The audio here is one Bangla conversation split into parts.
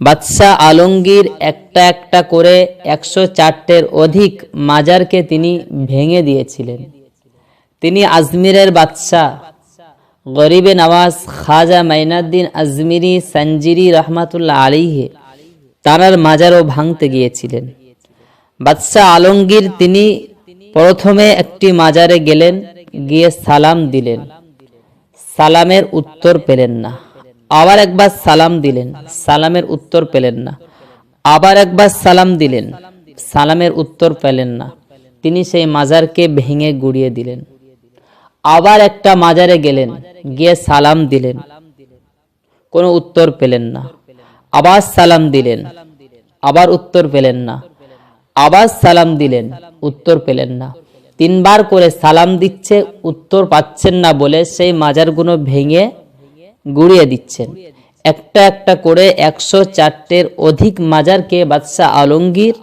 বাদশাহ আলমগীর একটা একটা করে একশো চারটের অধিক মাজারকে তিনি ভেঙে দিয়েছিলেন। তিনি আজমিরের বাদশাহ গরিবে নওয়াজ খাজা মাইনাদ্দিন আজমিরি সঞ্জিরি রহমাতুল্লাহ আলিহে তারার মাজারও ভাঙতে গিয়েছিলেন। বাদশাহ আলমগীর তিনি প্রথমে একটি মাজারে গেলেন, গিয়ে সালাম দিলেন। সালামের উত্তর পেলেন না। আবার একবার সালাম দিলেন। সালামের উত্তর পেলেন না। আবার একবার সালাম দিলেন। সালামের উত্তর পেলেন না। তিনি সেই মাজারকে ভেঙে গুড়িয়ে দিলেন। আবার একটা মাজারে গেলেন, গিয়ে সালাম দিলেন। কোনো উত্তর পেলেন না। আবার সালাম দিলেন। আবার উত্তর পেলেন না। আবার সালাম দিলেন। উত্তর পেলেন না। তিনবার করে সালাম দিচ্ছে, উত্তর পাচ্ছেন না বলে সেই মাজারগুলো ভেঙে গুড়িয়ে দিচ্ছেন। একটা একটা করে একশো চারটের অধিক মাজারকে বাদশাহ আলমগীর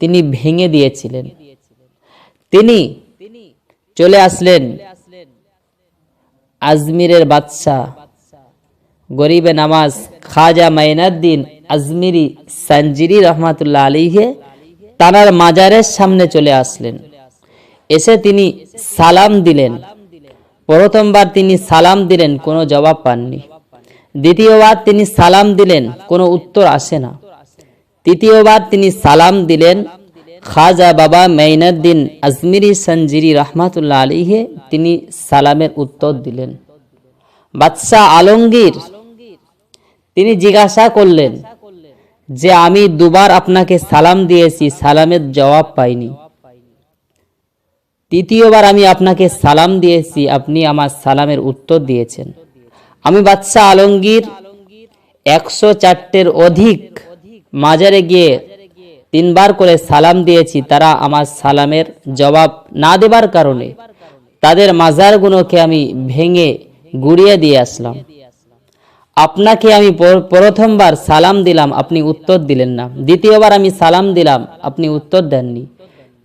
তিনি ভেঙে দিয়েছিলেন। তিনি চলে আসলেন আজমিরের বাদশাহ গরিবে নামাজ খাজা মাইনাদ্দিন আজমিরি সঞ্জিরি রহমাতুল্লাহ আলীহে তানার মাজারের সামনে চলে আসলেন। এসে তিনি সালাম দিলেন। প্রথমবার তিনি সালাম দিলেন, কোনো জবাব পাননি। দ্বিতীয়বার তিনি সালাম দিলেন, কোনো উত্তর আসে না। তৃতীয়বার তিনি সালাম দিলেন, খাজা বাবা মাইনাদ্দিন আজমিরি সঞ্জিরি রহমাতুল্লাহ আলীহে তিনি সালামের উত্তর দিলেন। বাদশাহ আলমগীর তিনি জিজ্ঞাসা করলেন যে, আমি দুবার আপনাকে সালাম দিয়েছি, সালামের জবাব পাইনি। তৃতীয়বার আমি আপনাকে সালাম দিয়েছি, আপনি আমার সালামের উত্তর দিয়েছেন। আমি বাদশাহ আলমগীর একশো চারটের অধিক মাজারে গিয়ে তিনবার করে সালাম দিয়েছি, তারা আমার সালামের জবাব না দেবার কারণে তাদের মাজারগুলোকে আমি ভেঙে গুড়িয়ে দিয়ে আসলাম। আপনাকে আমি প্রথমবার সালাম দিলাম, আপনি উত্তর দিলেন না। দ্বিতীয়বার আমি সালাম দিলাম, আপনি উত্তর দেননি।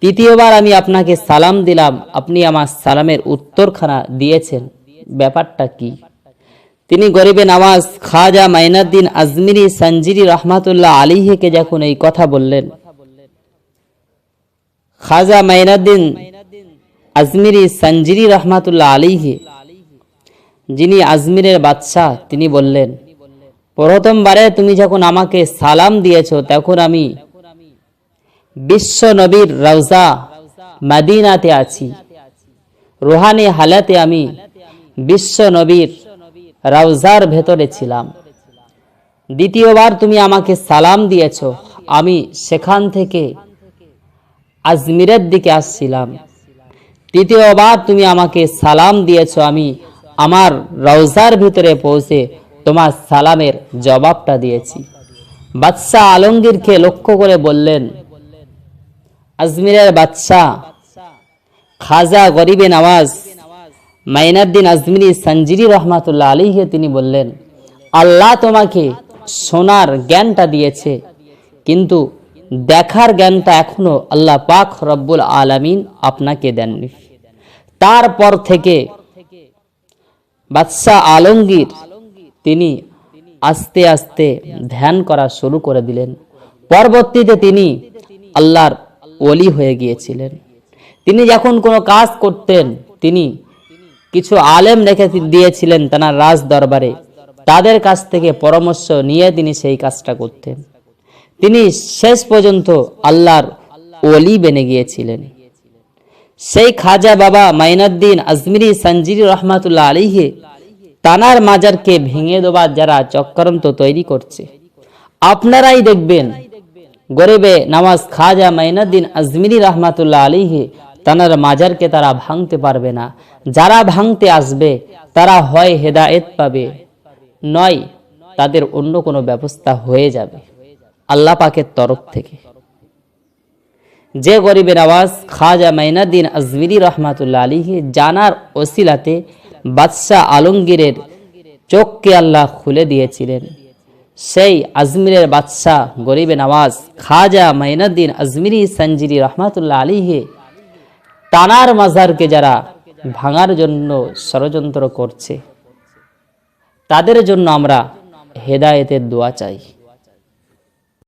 তৃতীয়বার আমি আপনাকে সালাম দিলাম, আপনি আমার সালামের উত্তরখানা দিয়েছেন। ব্যাপারটা কি? তিনি গরিবে নামাজ, খাজা মাইনাদ্দিন আজমিরি সঞ্জিরি রহমাতুল্লাহ আলিহেকে যখন এই কথা বললেন, খাজা মাইনাদ্দিন আজমিরি সঞ্জিরি রহমাতুল্লাহ আলিহে, যিনি আজমিরের বাদশাহ, তিনি বললেন, প্রথমবারে তুমি যখন আমাকে সালাম দিয়েছ, তখন আমি বিশ্ব নবীর রওজা মদিনাতে আছি। রোহানি হালাতে আমি বিশ্ব নবীর রওজার ভেতরে ছিলাম। দ্বিতীয়বার তুমি আমাকে সালাম দিয়েছ, আমি সেখান থেকে আজমিরের দিকে আসছিলাম। তৃতীয়বার তুমি আমাকে সালাম দিয়েছ, আমি আমার রওজার ভিতরে পৌঁছে তোমার সালামের জবাবটা দিয়েছি। বাদশাহ আলমগীরকে লক্ষ্য করে বললেন আজমিরের বাদশাহ খাজা গরিবে নওয়াজ মাইনাদ্দিন আজমিরি সঞ্জিরি রহমাতুল্লাহ আলীকে তিনি বললেন, আল্লাহ তোমাকে শোনার জ্ঞানটা দিয়েছে, কিন্তু দেখার জ্ঞানটা এখনও আল্লাহ পাক রব্বুল আলামিন আপনাকে দেননি। তারপর থেকে বাদশাহ আলমগীর তিনি আস্তে আস্তে ধ্যান করা শুরু করে দিলেন। পরবর্তীতে তিনি আল্লাহর ওলি হয়ে গিয়েছিলেন। তিনি যখন কোনো কাজ করতেন, তিনি কিছু আলেম রেখে দিয়েছিলেন তার রাজ দরবারে। তাদের কাছ থেকে পরামর্শ নিয়ে তিনি সেই কাজটা করতেন। তিনি শেষ পর্যন্ত আল্লাহর ওলি বেনে গিয়েছিলেন। সেই খাজা বাবা মাইনুদ্দিন আজমিরি সঞ্জিরি রহমাতুল্লাহ আলীহে তানার মাজারকে ভেঙে দেবার যারা চক্রান্ত তৈরি করছে, আপনারাই দেখবেন গরিবে নামাজ খাজা মাইনুদ্দিন আজমিরি রহমাতুল্লাহ আলীহে তানার মাজারকে তারা ভাঙতে পারবে না। যারা ভাঙতে আসবে, তারা হয় হেদায়েত পাবে। নয়, তাদের অন্য কোনো ব্যবস্থা হয়ে যাবে। আল্লাহ পাকের তরফ থেকে। যে গরিবের আওয়াজ খাজা মাইনাদ্দিন আজমিরি রহমাতুল্লাহ আলীকে জানার ওসিলাতে বাদশাহ আলমগীরের চোখকে আল্লাহ খুলে দিয়েছিলেন। সেই আজমিরের বাদশাহ গরিবে নওয়াজ খাজা মাইনুদ্দিন আজমিরি সঞ্জিরি রহমাতুল্লাহ আলীহে টানার মাজারকে যারা ভাঙার জন্য ষড়যন্ত্র করছে, তাদের জন্য আমরা হেদায়েতের দোয়া চাই।